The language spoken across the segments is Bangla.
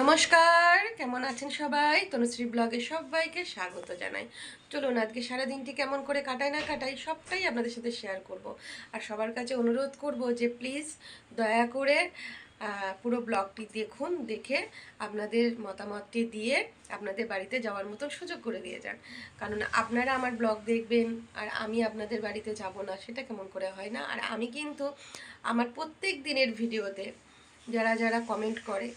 নমস্কার, কেমন আছেন সবাই? তনুশ্রী ব্লগে সবাইকে স্বাগত জানাই। চলুন, আজকে সারাদিনটি কেমন করে কাটায় না কাটাই সবটাই আপনাদের সাথে শেয়ার করব। আর সবার কাছে অনুরোধ করব যে প্লিজ দয়া করে পুরো ব্লগটি দেখুন, দেখে আপনাদের মতামতটি দিয়ে আপনাদের বাড়িতে যাওয়ার মতন সুযোগ করে দিয়ে যান। কারণ আপনারা আমার ব্লগ দেখবেন, আর আমি আপনাদের বাড়িতে যাব না, সেটা কেমন করে হয় না? আর আমি কিন্তু আমার প্রত্যেক দিনের ভিডিওতে যারা যারা কমেন্ট করে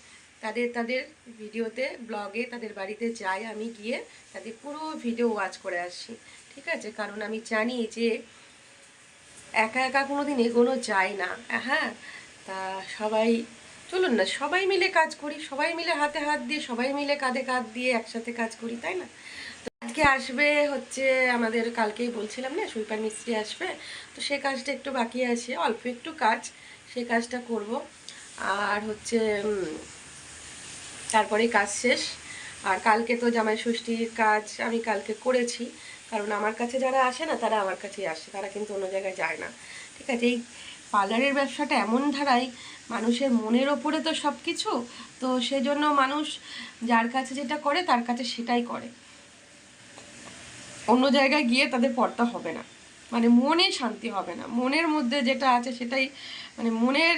তাদের তাদের ভিডিওতে, ব্লগে তাদের বাড়িতে যাই আমি গিয়ে তাদের পুরো ভিডিও ওয়াচ করে আসি, ঠিক আছে? কারণ আমি জানি যে একা একা কোনো দিন এগোনো যায় না। হ্যাঁ? তা সবাই, চলুন না, সবাই মিলে কাজ করি, সবাই মিলে হাতে হাত দিয়ে, সবাই মিলে কাঁধে কাঁধ দিয়ে একসাথে কাজ করি, তাই না? তো আজকে আসবে হচ্ছে আমাদের, কালকেই বলছিলাম না, সুইপার মিস্ত্রি আসবে, তো সে কাজটা একটু বাকি আছে, অল্প একটু কাজ সেই কাজটা করব। আর হচ্ছে উম, তারপরে কাজ শেষ। আর কালকে তো জামাই ষষ্ঠীর কাজ আমি কালকে করেছি। কারণ আমার কাছে যারা আসে না তারা আমার কাছেই আসে। তারা কিন্তু অন্য জায়গায় যায় না। ঠিক আছে এই পার্লারের ব্যবসাটা এমন ধারায় মানুষের মনের ওপরে তো সব কিছু তো সেজন্য মানুষ যার কাছে যেটা করে তার কাছে সেটাই করে। অন্য জায়গায় গিয়ে তাদের পড়তা হবে না। মানে মনে শান্তি হবে না। মনের মধ্যে যেটা আছে সেটাই মানে মনের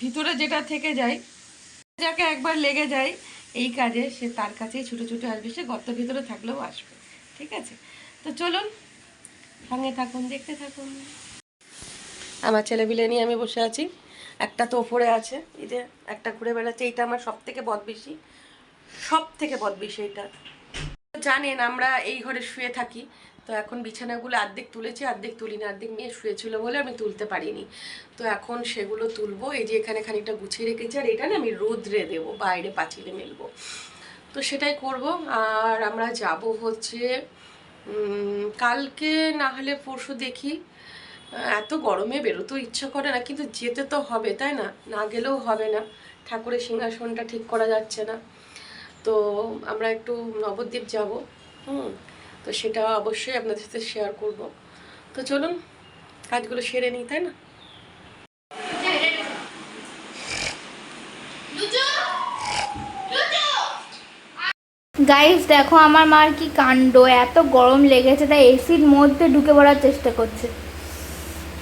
ভিতরে যেটা থেকে যায় যাকে একবার লেগে যায় এই কাজে, সে তার কাছেই ছুটে ছুটে আসবে, সে গর্ত ভিতরে থাকলেও আসবে, ঠিক আছে? তো চলুন, সঙ্গে থাকুন, দেখতে থাকুন। আমার ছেলেপিলে নিয়ে আমি বসে আছি। একটা তো ওপরে আছে, এই যে একটা ঘুরে বেড়াচ্ছে, এইটা আমার সব থেকে বদ বেশি সব থেকে বদ বেশি এটা জানেন, আমরা এই ঘরে শুয়ে থাকি তো এখন বিছানাগুলো অর্ধেক তুলেছি অর্ধেক তুলিনি অর্ধেক নিয়ে শুয়েছিল বলে আমি তুলতে পারিনি। তো এখন সেগুলো তুলবো, এই যে এখানে খানিকটা গুছিয়ে রেখেছি, আর এটা না আমি রোদ্রে দেবো, বাইরে পাঁচিলে মেলবো। তো সেটাই করব, আর আমরা যাব হচ্ছে কালকে না হলে পরশু দেখি। এত গরমে বেরোতেও ইচ্ছা করে না, কিন্তু যেতে তো হবে, তাই না? না গেলেও হবে না, ঠাকুরের সিংহাসনটা ঠিক করা যাচ্ছে না। তো আমরা একটু নবদ্বীপ যাব, হুম। তো সেটা অবশ্যই আপনাদের সাথে শেয়ার করব। তো চলুন কাজগুলো সেরে নিই তাই না? গাইস দেখো আমার মার কি কাণ্ড এত গরম লেগেছে তাই এসির মধ্যে ঢুকে পড়ার চেষ্টা করছে।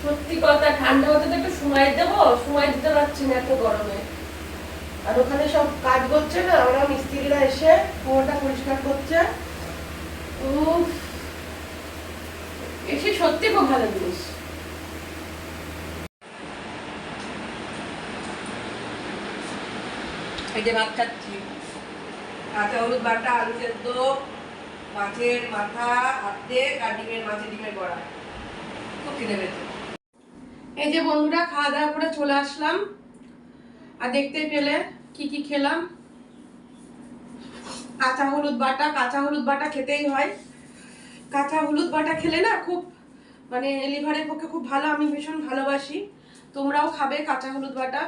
সত্যি কথা ঠান্ডা হতে তো একটু সময় দেবো সময় দিতে পারছি না এত গরমে। আর ওখানে সব কাজ করছে না ওরা মিস্ত্রিরা এসে কুয়োটা পরিষ্কার করছে। এসে সত্যি খুব ভালো জিনিস। এই যে ভাত খাচ্ছি। কাঁচা হলুদ বাটা আলু সেদ্ধ মাছের মাথা অর্ধেক আর ডিমের মাছের ডিমের বড়া। খুব খিদে পেয়েছে। এই যে বন্ধুরা খাওয়া দাওয়া করে চলে আসলাম। আর দেখতে পেলে কি কি খেলাম? কাঁচা হলুদ বাটা, কাঁচা হলুদ বাটা খেতেই হয়। কাঁচা হলুদ বাটা খেলে না খুব মানে লিভারের পক্ষে খুব ভালো, আমি ভীষণ ভালোবাসি। তোমরাও খাবে কাঁচা হলুদ বাটা,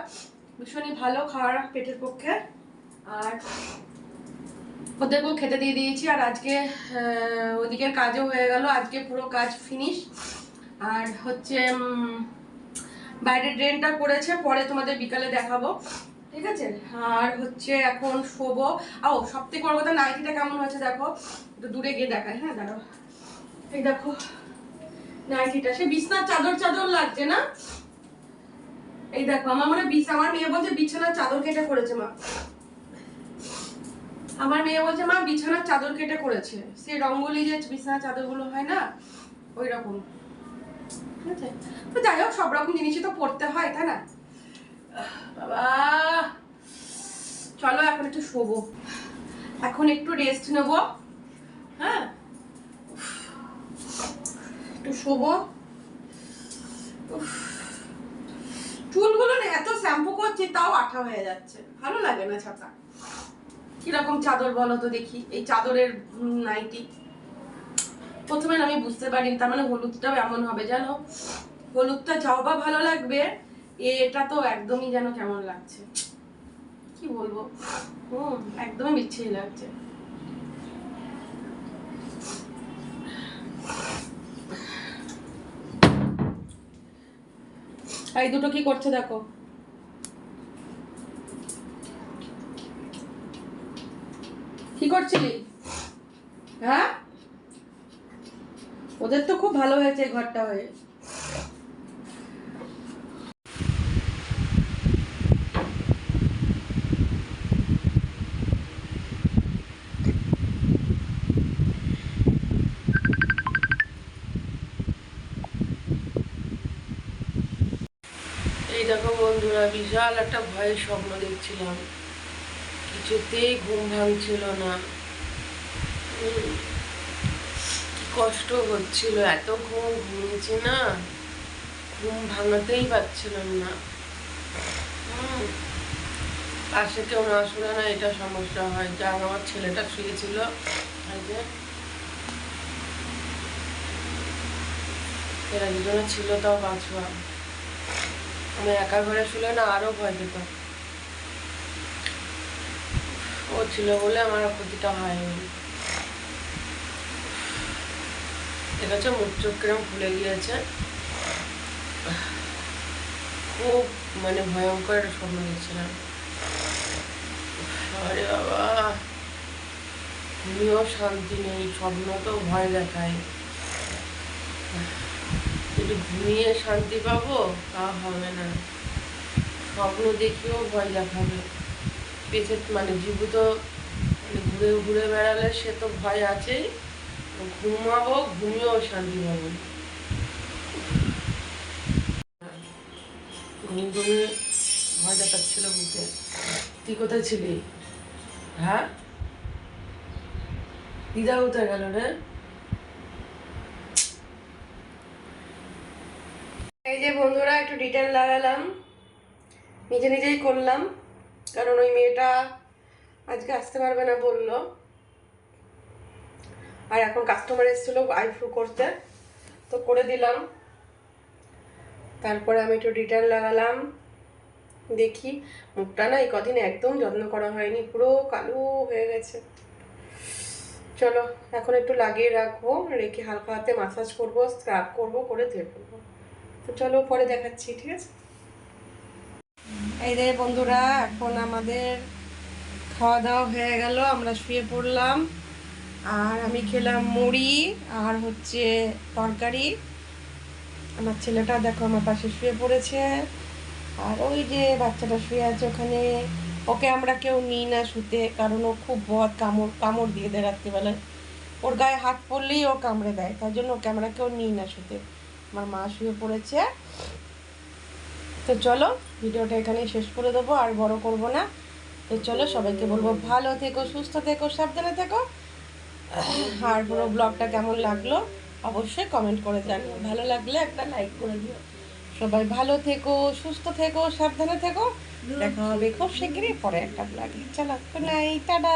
ভীষণই ভালো খাওয়ার পেটের পক্ষে। আর ওদেরকেও খেতে দিয়ে দিয়েছি, আর আজকে ওদিকে কাজও হয়ে গেল, আজকে পুরো কাজ ফিনিশ আর হচ্ছে বাইরের ড্রেনটা করেছে, পরে তোমাদের বিকালে দেখাবো। ঠিক আছে? আর হচ্ছে এখন শোবো। ও সব থেকে বড় কথা নাইটিটা কেমন হয়েছে দেখো? একটু দূরে গিয়ে দেখায় হ্যাঁ এই দেখো, নাইটিটা। সে বিছনার চাদর চাদর লাগছে না? এই দেখো, আমার মনে আমার মেয়ে বলছে বিছানার চাদর কেটে করেছে মা। আমার মেয়ে বলছে, মা, বিছানার চাদর কেটে করেছে। সে রঙ্গলি যে বিছানার চাদরগুলো হয় না ওই রকম ঠিক আছে? তো যাই হোক, সব রকম জিনিসই তো পড়তে হয়, তাই না? চলো এখন একটু শোবো। এখন একটু রেস্ট নেব। হ্যাঁ? একটু শোবো। চুলগুলো না এত শ্যাম্পু করছি, তাও আঠা হয়ে যাচ্ছে। ভালো লাগে না ছাতা। কীরকম চাদর বলো তো দেখি, এই চাদরের নাইটি। প্রথমে আমি বুঝতে পারিনি, তার মানে হলুদটাও এমন হবে, জানো? হলুদটা যাও বা ভালো লাগবে এটা তো একদমই যেন কেমন লাগছে। কি বলব? হুম, একদমই বিচ্ছিরি লাগছে। এই দুটো কি করছে দেখো? কি করছিলি? হ্যাঁ? ওদের তো খুব ভালো হয়েছে ঘরটা হয়ে এই দেখো বন্ধুরা, বিশাল একটা ভয়ের স্বপ্ন দেখছিলাম। কিছুতেই ঘুম ভাঙছিল না। কষ্ট হচ্ছিল, এত ঘুম ঘুমিয়েছি না। ঘুম ভাঙাতেই পারছিলাম না। পাশে কেউ না শুনে না এটা সমস্যা হয়। যা আমার ছেলেটা শুয়েছিল এরা দুজনে ছিল তাও বাঁচবা আমি একা ঘরে শুলে না আরও ভয় পেতাম ও ছিল বলে আমার ক্ষতিটা হয়নি। ঠিক আছে মুখ চোখ কিরম ফুলে গিয়েছে। খুব মানে ভয়ঙ্কর একটা স্বপ্ন দেখছিলাম। আরে বাবা ঘুমিয়েও শান্তি নেই, স্বপ্ন তো ভয় দেখায়। যদি ঘুমিয়ে শান্তি পাবো, তা হবে না। স্বপ্ন দেখিও ভয় দেখাবে। পেছনে মানে জীবিত মানে ঘুরে ঘুরে বেড়ালে সে তো ভয় আছেই। ঘুমাবো, ঘুমিয়েও শান্তি পাবো। ঘুম ঘুমিয়ে ভয় দেখাচ্ছিল বুঝতে তুই কোথায় ছিলি? হ্যাঁ? দিদা কোথায় গেল রে? এই যে বন্ধুরা, একটু ডিটেল লাগালাম। নিজে নিজেই করলাম, কারণ ওই মেয়েটা আজকে আসতে পারবে না বলল। আর এখন কাস্টমার এসেছিল আইফ্রু করতে, তো করে দিলাম। তারপরে আমি একটু ডিটেল লাগালাম, দেখি। মুখটা না এই কদিন একদম যত্ন করা হয়নি, পুরো কালো হয়ে গেছে। চলো, এখন একটু লাগিয়ে রাখব, রেখে হালকা হাতে মাসাজ করব স্ক্রাব করব, করে ধুয়ে তো চলো পরে দেখাচ্ছি, ঠিক আছে? এই রে বন্ধুরা, এখন আমাদের খাওয়া দাওয়া হয়ে গেল, আমরা শুয়ে পড়লাম। আর আমি খেলাম মুড়ি আর হচ্ছে তরকারি। আমার ছেলেটা দেখো আমার পাশে শুয়ে পড়েছে। আর ওই যে বাচ্চাটা শুয়ে আছে ওখানে, ওকে আমরা কেউ নিই না শুতে, কারণ ও খুব বদ কামড় কামড় দিয়ে দেয় রাত্রিবেলায়। ওর গায়ে হাত পড়লেই ও কামড়ে দেয়, তার জন্য ওকে আমরা কেউ নিই না শুতে। আমার মা শুয়ে পড়েছে। তো চলো, ভিডিওটা এখানেই শেষ করে দেবো, আর বড় করব না। তো চলো, সবাইকে বলব ভালো থেকো, সুস্থ থেকো, সাবধানে থেকো। আর পুরো ব্লগটা কেমন লাগল অবশ্যই কমেন্ট করে জানিও। ভালো লাগলে একটা লাইক করে দিও। সবাই ভালো থেকো, সুস্থ থেকো, সাবধানে থেকো। দেখা হবে খুব শিগগিরই পরে একটা ব্লগে চলো নাইট টাটা